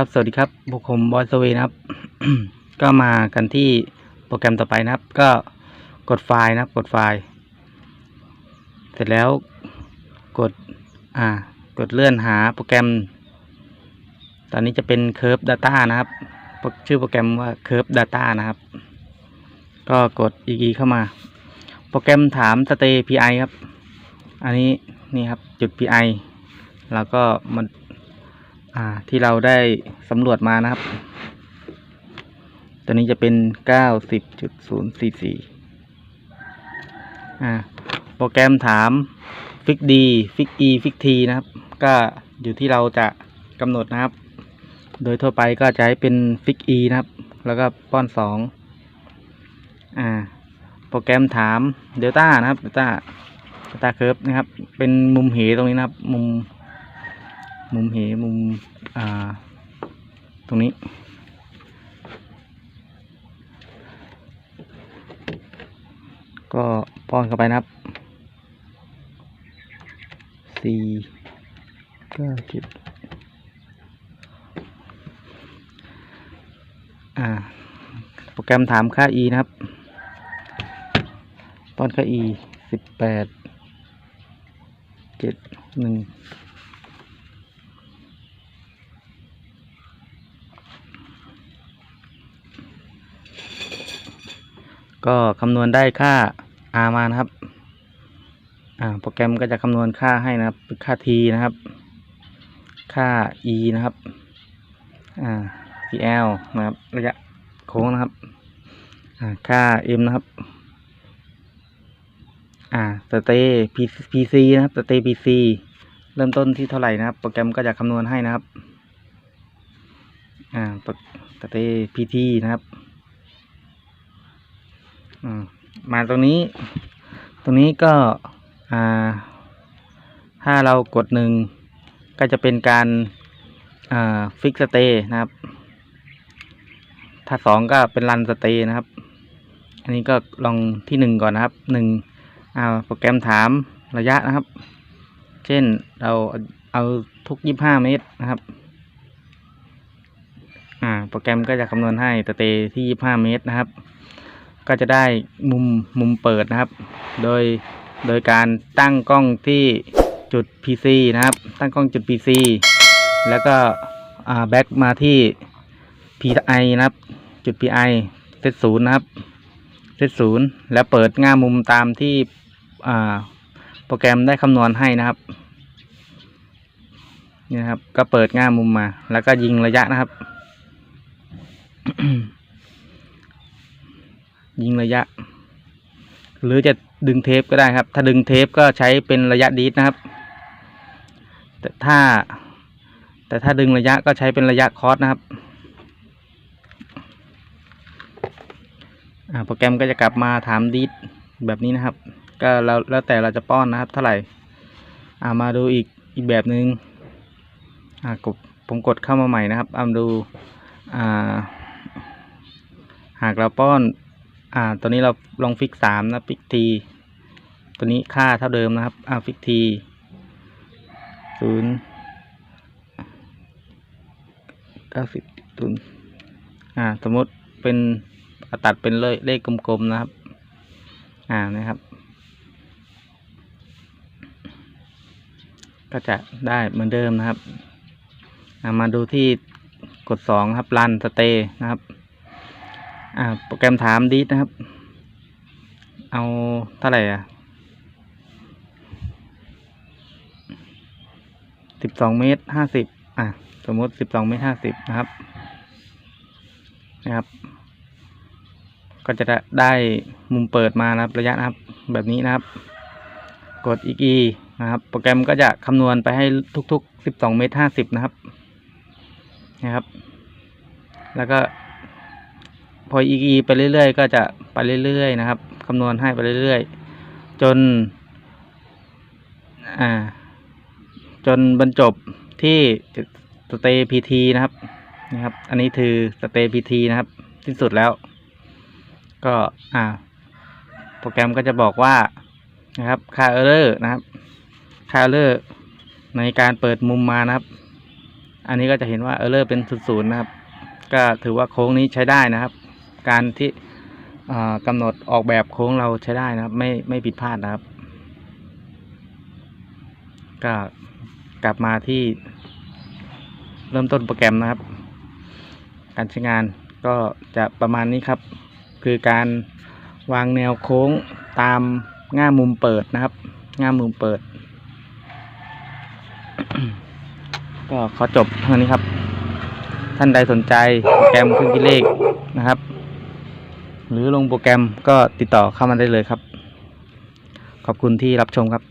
ครับ สวัสดีครับพวกผมบอยสเวนะครับ ก็มากันที่โปรแกรมต่อไปนะครับ ก็กดไฟล์นะครับ กดไฟล์ เสร็จแล้วกด อ่า กดเลื่อนหาโปรแกรม ตอนนี้จะเป็น Curve Data นะครับ ชื่อโปรแกรมว่า Curve Data นะครับ ก็กดอีกีเข้ามา โปรแกรมถาม Stay PI ครับ อันนี้นี่ครับจุด PI แล้วก็มัน อ่า ที่เราได้สำรวจมานะครับ ตัวนี้จะเป็นเก้าสิบจุดศูนย์สี่สี่อ่า โปรแกรมถามฟิกดีฟิกอีฟิกทีนะครับ ก็อยู่ที่เราจะกำหนดนะครับ โดยทั่วไปก็จะให้เป็นฟิกอีนะครับ แล้วก็ป้อนสองอ่า โปรแกรมถามเดลต้านะครับเดลต้าเดลต้าเคิร์ฟนะครับ เป็นมุมเหตรงนี้นะครับ มุม มุมเหมุมอ่า ตรงนี้ ก็ป้อนเข้าไปนะครับสี่เก้าจุดอ่า โปรแกรมถามค่า e นะครับ ป้อนค่า e สิบแปดเจ็ดหนึ่ง ก็คำนวณได้ค่า r มานะครับ อ่า โปรแกรมก็จะคำนวณค่าให้นะครับ ค่า t นะครับ ค่า e นะครับ อ่า pl นะครับ ระยะโค้งนะครับ อ่า ค่า m นะครับ อ่า สเตย์ pc นะครับ สเตย์ pc เริ่มต้นที่เท่าไหร่นะครับ โปรแกรมก็จะคำนวณให้นะครับ อ่าสเตย์ pt นะครับ มาตรงนี้ ตรงนี้ก็ถ้าเรากดหนึ่งก็จะเป็นการฟิกสเตย์นะครับ ถ้าสองก็เป็นรันสเตย์นะครับ อันนี้ก็ลองที่หนึ่งก่อนนะครับหนึ่งอ่าโปรแกรมถามระยะนะครับ เช่นเราเอาทุกยี่ห้าเมตรนะครับอ่าโปรแกรมก็จะคำนวณให้สเตย์ที่ยี่ห้าเมตรนะครับ ก็จะได้มุมมุมเปิดนะครับ โดยโดยการตั้งกล้องที่จุด PC นะครับ ตั้งกล้องจุด PC แล้วก็แบ็กมาที่ PI นะครับ จุด PI เซตศูนย์นะครับ เซตศูนย์แล้วเปิดง่ามุมตามที่โปรแกรมได้คำนวณให้นะครับ นี่นะครับ ก็เปิดง่ามุมมา แล้วก็ยิงระยะนะครับ ยิงระยะ หรือจะดึงเทปก็ได้ครับ ถ้าดึงเทปก็ใช้เป็นระยะดีดนะครับ แต่ถ้า แต่ถ้าดึงระยะก็ใช้เป็นระยะคอสนะครับโปรแกรมก็จะกลับมาถามดีดแบบนี้นะครับ ก็เราแล้วแต่เราจะป้อนนะครับเท่าไหร่ามาดูอีกอีกแบบหนึง่งกดผมกดเข้ามาใหม่นะครับอามาดูาหากเราป้อน อ่า ตัวนี้เราลองฟิกสามนะฟิกที ตัวนี้ค่าเท่าเดิมนะครับ อ่าฟิกทีศูนย์เก้าสิบศูนย์อ่า สมมติเป็นตัดเป็นเลขเลขกลมๆนะครับ อ่านะครับ ก็จะได้เหมือนเดิมนะครับอ่ามาดูที่กดสองครับรันสเตย์นะครับ อ่า โปรแกรมถามดีนะครับ เอาเท่าไหร่อะสิบสองเมตรห้าสิบอะ สมมติสิบสองเมตรห้าสิบนะครับ นะครับ ก็จะได้มุมเปิดมานะครับระยะนะครับ แบบนี้นะครับ กดอีก e นะครับ โปรแกรมก็จะคำนวณไปให้ทุกๆสิบสองเมตรห้าสิบนะครับ นะครับ แล้วก็ พอ EE ไปเรื่อยๆ ก็จะไปเรื่อยๆ นะครับคำนวณให้ไปเรื่อยๆ จน อ่า จนบรรจบที่สเตย์พีทีนะครับนะครับ อันนี้คือสเตย์พีทีนะครับที่สุดแล้ว ก็อ่า โปรแกรมก็จะบอกว่านะครับค่าเออร์นะครับค่าเออร์ในการเปิดมุมมานะครับ อันนี้ก็จะเห็นว่าเออร์เลอร์เป็นศูนย์นะครับ ก็ถือว่าโค้งนี้ใช้ได้นะครับ การที่กำหนดออกแบบโค้งเราใช้ได้นะครับ ไม่ไม่ผิดพลาดนะครับ ก็กลับมาที่เริ่มต้นโปรแกรมนะครับ การใช้งานก็จะประมาณนี้ครับ คือการวางแนวโค้งตามง่ามุมเปิดนะครับ ง่ามมุมเปิด ก็ขอจบเท่านี้ครับ ท่านใดสนใจโปรแกรมเครื่องคิดเลขนะครับ หรือลงโปรแกรมก็ติดต่อเข้ามาได้เลยครับ ขอบคุณที่รับชมครับ